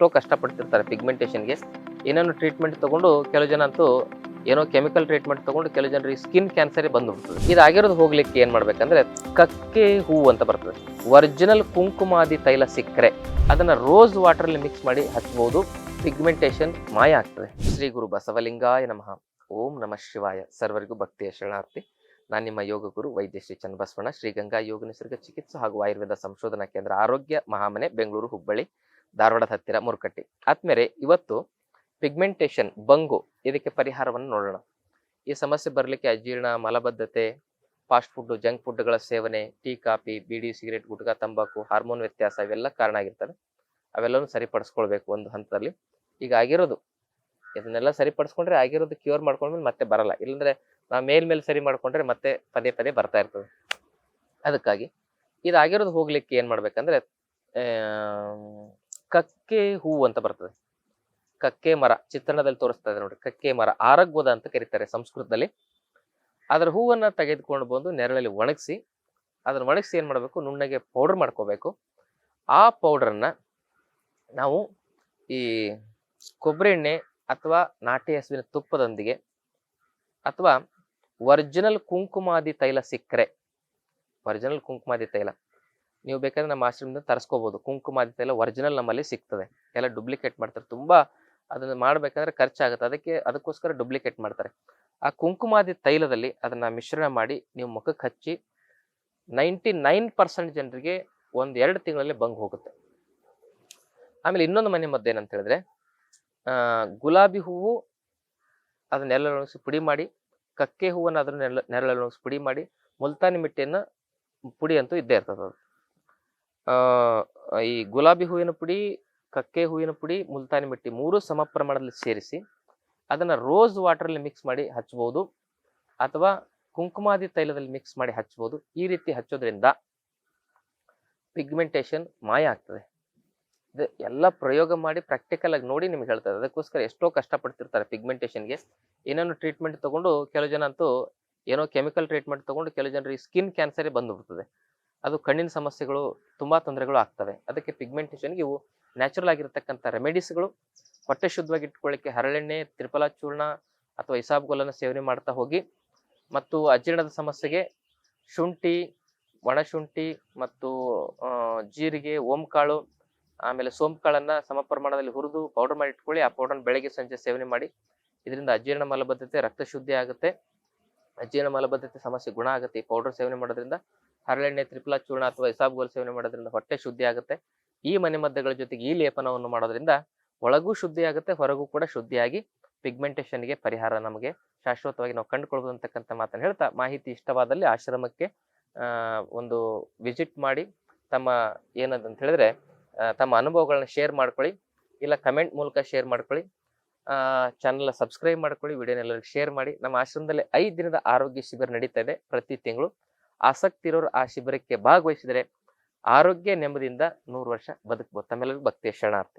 ಎಷ್ಟೋ ಕಷ್ಟಪಡ್ತಿರ್ತಾರೆ ಪಿಗ್ಮೆಂಟೇಷನ್ಗೆ ಏನೇನೋ ಟ್ರೀಟ್ಮೆಂಟ್ ತೊಗೊಂಡು ಕೆಲವು ಜನ ಅಂತೂ ಏನೋ ಕೆಮಿಕಲ್ ಟ್ರೀಟ್ಮೆಂಟ್ ತೊಗೊಂಡು ಕೆಲವು ಜನರಿಗೆ ಸ್ಕಿನ್ ಕ್ಯಾನ್ಸರ್ ಬಂದ್ಬಿಡ್ತದೆ ಇದಾಗಿರೋದು ಹೋಗ್ಲಿಕ್ಕೆ ಏನು ಮಾಡಬೇಕಂದ್ರೆ ಕಕ್ಕೆ ಹೂವು ಅಂತ ಬರ್ತದೆ. ಒರಿಜಿನಲ್ ಕುಂಕುಮಾದಿ ತೈಲ ಸಿಕ್ಕರೆ ಅದನ್ನು ರೋಸ್ ವಾಟರಲ್ಲಿ ಮಿಕ್ಸ್ ಮಾಡಿ ಹಚ್ಬೋದು. ಪಿಗ್ಮೆಂಟೇಷನ್ ಮಾಯ ಆಗ್ತದೆ. ಶ್ರೀ ಗುರು ಬಸವಲಿಂಗಾಯ ನಮಃ. ಓಂ ನಮಃ ಶಿವಾಯ. ಸರ್ವರಿಗೂ ಭಕ್ತಿಯ ಶರಣಾರ್ಥಿ. ನಾನು ನಿಮ್ಮ ಯೋಗ ಗುರು ವೈದ್ಯ ಶ್ರೀ ಚನ್ನಬಸವಣ್ಣ. ಶ್ರೀ ಗಂಗಾ ಯೋಗ ನಿಸರ್ಗ ಚಿಕಿತ್ಸೆ ಹಾಗೂ ಆಯುರ್ವೇದ ಸಂಶೋಧನಾ ಕೇಂದ್ರ ಆರೋಗ್ಯ ಮಹಾಮನೆ, ಬೆಂಗಳೂರು, ಹುಬ್ಬಳ್ಳಿ. ಧಾರವಾಡದ ಹತ್ತಿರ ಮುರುಕಟ್ಟಿ. ಆದ್ಮೇಲೆ ಇವತ್ತು ಪಿಗ್ಮೆಂಟೇಷನ್ ಬಂಗು, ಇದಕ್ಕೆ ಪರಿಹಾರವನ್ನು ನೋಡೋಣ. ಈ ಸಮಸ್ಯೆ ಬರಲಿಕ್ಕೆ ಅಜೀರ್ಣ, ಮಲಬದ್ಧತೆ ಫಾಸ್ಟ್ ಫುಡ್ ಜಂಕ್ ಫುಡ್ಗಳ ಸೇವನೆ, tea, coffee, beedi, cigarette, gutka, ತಂಬಾಕು ಹಾರ್ಮೋನ್ ವ್ಯತ್ಯಾಸ ಇವೆಲ್ಲ ಕಾರಣ ಆಗಿರ್ತವೆ. ಅವೆಲ್ಲವೂ ಸರಿಪಡಿಸ್ಕೊಳ್ಬೇಕು ಒಂದು ಹಂತದಲ್ಲಿ. ಈಗ ಆಗಿರೋದು. ಇದನ್ನೆಲ್ಲ ಸರಿಪಡಿಸ್ಕೊಂಡ್ರೆ ಆಗಿರೋದು ಕ್ಯೂರ್ ಮಾಡ್ಕೊಂಡ್ಮೇಲೆ ಮತ್ತೆ ಬರಲ್ಲ. ಇಲ್ಲಾಂದ್ರೆ ನಾವು ಮೇಲ್ಮೇಲೆ ಸರಿ ಮಾಡ್ಕೊಂಡ್ರೆ ಮತ್ತೆ ಪದೇ ಪದೇ ಬರ್ತಾ ಇರ್ತದೆ. ಅದಕ್ಕಾಗಿ ಇದಾಗಿರೋದು ಹೋಗ್ಲಿಕ್ಕೆ ಏನ್ ಮಾಡ್ಬೇಕಂದ್ರೆ ಕಕ್ಕೆ ಹೂ ಅಂತ ಬರ್ತದೆ. ಕಕ್ಕೆ ಮರ, ಚಿತ್ರಣದಲ್ಲಿ ತೋರಿಸ್ತಾ ಇದೆ ನೋಡಿ ಕಕ್ಕೆ ಮರ ಆರಗ್ವದ ಅಂತ ಕರೀತಾರೆ ಸಂಸ್ಕೃತದಲ್ಲಿ. ಅದರ ಹೂವನ್ನ ತೆಗೆದುಕೊಂಡು ಬಂದು ನೆರಳಲ್ಲಿ ಒಣಗಿಸಿ, ಅದನ್ನ ಒಣಗಿಸಿ ಏನು ಮಾಡಬೇಕು? ನುಣ್ಣಗೆ ಪೌಡರ್ ಮಾಡ್ಕೋಬೇಕು. ಆ ಪೌಡರ್ನ ನಾವು ಈ ಕೊಬ್ಬರಿ ಎಣ್ಣೆ ಅಥವಾ ನಾಟಿ ಹಸುವಿನ ತುಪ್ಪದೊಂದಿಗೆ ಅಥವಾ ಒರಿಜಿನಲ್ ಕುಂಕುಮಾದಿ ತೈಲ ಸಿಕ್ಕರೆ ಒರಿಜಿನಲ್ ಕುಂಕುಮಾದಿ ತೈಲ ನೀವು ಬೇಕಾದ್ರೆ ನಮ್ಮ ಆಶ್ರಮದಿಂದ ತರಿಸ್ಕೋಬಹುದು ಕುಂಕುಮಾದಿ ತೈಲ ಒರಿಜಿನಲ್ ನಮ್ಮಲ್ಲಿ ಸಿಗ್ತದೆ. ಎಲ್ಲ ಡುಪ್ಲಿಕೇಟ್ ಮಾಡ್ತಾರೆ. ತುಂಬಾ ಅದನ್ನ ಮಾಡ್ಬೇಕಂದ್ರೆ ಖರ್ಚಾಗುತ್ತೆ. ಅದಕ್ಕೆ ಅದಕ್ಕೋಸ್ಕರ ಡುಪ್ಲಿಕೇಟ್ ಮಾಡ್ತಾರೆ. ಆ ಕುಂಕುಮಾದಿ ತೈಲದಲ್ಲಿ ಅದನ್ನ ಮಿಶ್ರಣ ಮಾಡಿ ನೀವು ಮುಖಕ್ಕೆ ಹಚ್ಚಿ ನೈಂಟಿ ನೈನ್ ಪರ್ಸೆಂಟ್ ಜನರಿಗೆ ಒಂದು ಎರಡು ತಿಂಗಳಲ್ಲಿ ಬಂಗ್ ಹೋಗುತ್ತೆ. ಆಮೇಲೆ ಇನ್ನೊಂದು ಮನೆ ಮದ್ದು ಏನಂತ ಹೇಳಿದ್ರೆ ಗುಲಾಬಿ ಹೂವು ಅದನ್ನೆಲ್ಲ ಒಣಗಿಸಿ ಪುಡಿ ಮಾಡಿ, ಕಕ್ಕೆ ಹೂವನ್ನು ಅದನ್ನ ನೆರಳು ನೆರಳೊಣಗಿಸಿ ಪುಡಿ ಮಾಡಿ, ಮುಲ್ತಾನಿ ಮಿಟ್ಟಿಯನ್ನ ಪುಡಿ ಅಂತೂ ಇದ್ದೇ ಇರ್ತದೆ ಅದು. ಈ ಗುಲಾಬಿ ಹೂವಿನ ಪುಡಿ, ಕಕ್ಕೆ ಹೂವಿನ ಪುಡಿ, ಮುಲ್ತಾನಿ ಮಿಟ್ಟಿ ಮೂರು ಸಮ ಪ್ರಮಾಣದಲ್ಲಿ ಸೇರಿಸಿ ಅದನ್ನು ರೋಸ್ ವಾಟರಲ್ಲಿ ಮಿಕ್ಸ್ ಮಾಡಿ ಹಚ್ಚಬಹುದು ಅಥವಾ ಕುಂಕುಮಾದಿ ತೈಲದಲ್ಲಿ ಮಿಕ್ಸ್ ಮಾಡಿ ಹಚ್ಚಬಹುದು ಈ ರೀತಿ ಹಚ್ಚೋದ್ರಿಂದ ಪಿಗ್ಮೆಂಟೇಷನ್ ಮಾಯ ಆಗ್ತದೆ. ಇದು ಎಲ್ಲ ಪ್ರಯೋಗ ಮಾಡಿ ಪ್ರಾಕ್ಟಿಕಲ್ ಆಗಿ ನೋಡಿ ನಿಮ್ಗೆ ಹೇಳ್ತಾರೆ ಅದಕ್ಕೋಸ್ಕರ ಎಷ್ಟೋ ಕಷ್ಟಪಡ್ತಿರ್ತಾರೆ ಪಿಗ್ಮೆಂಟೇಷನ್ಗೆ ಏನೇನು ಟ್ರೀಟ್ಮೆಂಟ್ ತಗೊಂಡು ಕೆಲವು ಜನ ಅಂತೂ ಏನೋ ಕೆಮಿಕಲ್ ಟ್ರೀಟ್ಮೆಂಟ್ ತಗೊಂಡು ಕೆಲವು ಜನರಿಗೆ ಸ್ಕಿನ್ ಕ್ಯಾನ್ಸರೇ ಬಂದ್ಬಿಡ್ತದೆ ಅದು ಕಣ್ಣಿನ ಸಮಸ್ಯೆಗಳು, ತುಂಬ ತೊಂದರೆಗಳು ಆಗ್ತವೆ. ಅದಕ್ಕೆ ಪಿಗ್ಮೆಂಟೇಷನ್ಗೆ ಇವು ನ್ಯಾಚುರಲ್ ಆಗಿರತಕ್ಕಂಥ ರೆಮಿಡೀಸ್ಗಳು ಹೊಟ್ಟೆ ಶುದ್ಧವಾಗಿ ಇಟ್ಕೊಳ್ಳಿಕ್ಕೆ ಹರಳೆಣ್ಣೆ, ತ್ರಿಫಲ ಚೂರ್ಣ ಅಥವಾ ಇಸಾಬ್ಗೋಲನ್ನು ಸೇವನೆ ಮಾಡ್ತಾ ಹೋಗಿ ಮತ್ತು ಅಜೀರ್ಣದ ಸಮಸ್ಯೆಗೆ ಶುಂಠಿ, ಒಣಶುಂಠಿ ಮತ್ತು ಜೀರಿಗೆ, ಓಂಕಾಳು, ಆಮೇಲೆ ಸೋಂಪುಕಾಳನ್ನ ಸಮ ಪ್ರಮಾಣದಲ್ಲಿ ಹುರಿದು ಪೌಡರ್ ಮಾಡಿ ಇಟ್ಕೊಳ್ಳಿ. ಆ ಪೌಡರ್ನ ಬೆಳಗ್ಗೆ ಸಂಜೆ ಸೇವನೆ ಮಾಡಿ ಇದರಿಂದ ಅಜೀರ್ಣ ಮಲಬದ್ಧತೆ, ರಕ್ತ ಶುದ್ಧಿ ಆಗುತ್ತೆ. ಅಜೀರ್ಣ ಮಲಬದ್ಧತೆ ಸಮಸ್ಯೆ ಗುಣ ಆಗುತ್ತೆ ಈ ಪೌಡರ್ ಸೇವನೆ ಮಾಡೋದ್ರಿಂದ. ಹರಳೆಣ್ಣೆ, ತ್ರಿಫಲ, ಚೂರ್ಣ ಅಥವಾ ಇಸಾಬ್ಗೋಲ್ ಸೇವನೆ ಮಾಡೋದ್ರಿಂದ ಹೊಟ್ಟೆ ಶುದ್ಧಿ ಆಗುತ್ತೆ. ಈ ಮನೆಮದ್ದುಗಳ ಜೊತೆಗೆ ಈ ಲೇಪನವನ್ನು ಮಾಡೋದ್ರಿಂದ ಒಳಗೂ ಶುದ್ಧಿ ಆಗುತ್ತೆ, ಹೊರಗೂ ಕೂಡ ಶುದ್ಧಿಯಾಗಿ ಪಿಗ್ಮೆಂಟೇಷನ್ಗೆ ಪರಿಹಾರ ನಮಗೆ ಶಾಶ್ವತವಾಗಿ ನಾವು ಕಂಡುಕೊಳ್ಬೋದು ಅಂತಕ್ಕಂಥ ಮಾತನ್ನು ಹೇಳ್ತಾ ಮಾಹಿತಿ ಇಷ್ಟವಾದಲ್ಲಿ ಆಶ್ರಮಕ್ಕೆ ಒಂದು ವಿಸಿಟ್ ಮಾಡಿ ತಮ್ಮ ಏನದಂತ ಹೇಳಿದ್ರೆ ತಮ್ಮ ಅನುಭವಗಳನ್ನ ಶೇರ್ ಮಾಡ್ಕೊಳ್ಳಿ, ಇಲ್ಲ ಕಮೆಂಟ್ ಮೂಲಕ ಶೇರ್ ಮಾಡ್ಕೊಳ್ಳಿ ಚಾನಲ್ ಸಬ್ಸ್ಕ್ರೈಬ್ ಮಾಡ್ಕೊಳ್ಳಿ ವಿಡಿಯೋನೆಲ್ಲರಿಗೂ ಶೇರ್ ಮಾಡಿ. ನಮ್ಮ ಆಶ್ರಮದಲ್ಲಿ ಐದು ದಿನದ ಆರೋಗ್ಯ ಶಿಬಿರ ನಡೀತಾ ಇದೆ ಪ್ರತಿ ತಿಂಗಳು. ಆಸಕ್ತಿ ಇರೋರು ಆ ಶಿಬಿರಕ್ಕೆ ಭಾಗವಹಿಸಿದರೆ ಆರೋಗ್ಯ ನೆಮ್ಮದಿಯಿಂದ ನೂರು ವರ್ಷ ಬದುಕಬಹುದು ತಮ್ಮೆಲ್ಲರಿಗೂ ಭಕ್ತಿಯ ಶರಣಾರ್ಥಿ.